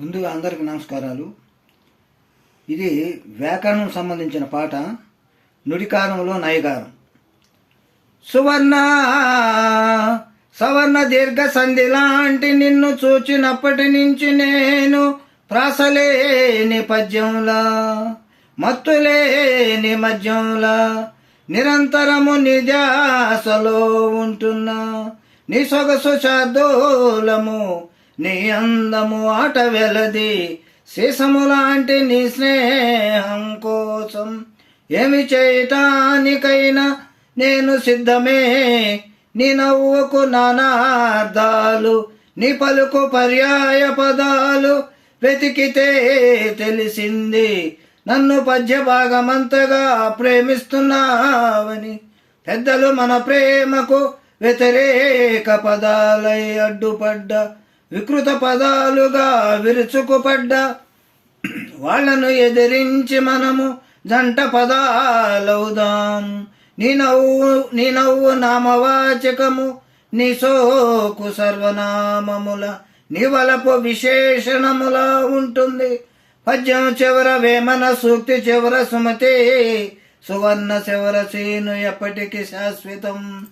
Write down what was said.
ముందుగా అందరికి నమస్కారాలు. ఇది వ్యాకరణం సంబంధించిన పాట నుడికారంలో నయగారం. సువర్ణ సవర్ణ దీర్ఘ సంధి లాంటి నిన్ను చూచినప్పటి నుంచి నేను ప్రాసలేని పద్యంలా మత్తులేని మద్యంలా నిరంతరము నిజాసలో ఉంటున్నా. నీ సొగసు చాదోలము నీ అందము ఆట వెలది. సీసములాంటి నీ స్నేహం కోసం ఏమి చేయటానికైనా నేను సిద్ధమే. నీ నవ్వుకు నానార్థాలు నీ పలుకు పర్యాయ పదాలు వెతికితే తెలిసింది. నన్ను పద్య భాగమంతగా ప్రేమిస్తున్నావని పెద్దలు మన ప్రేమకు వ్యతిరేక పదాలై అడ్డుపడ్డ వికృత పదాలుగా విరుచుకుపడ్డ వాళ్ళను ఎదిరించి మనము జంట పదాలవుదాం. నీ నవ్వు నీ నవ్వు నామవాచకము నీ సోకు సర్వనామముల నీ వలపు విశేషణముల ఉంటుంది. పద్యం చివర వేమన సూక్తి చివర సుమతి సువర్ణ చివర సీను ఎప్పటికీ శాశ్వతం.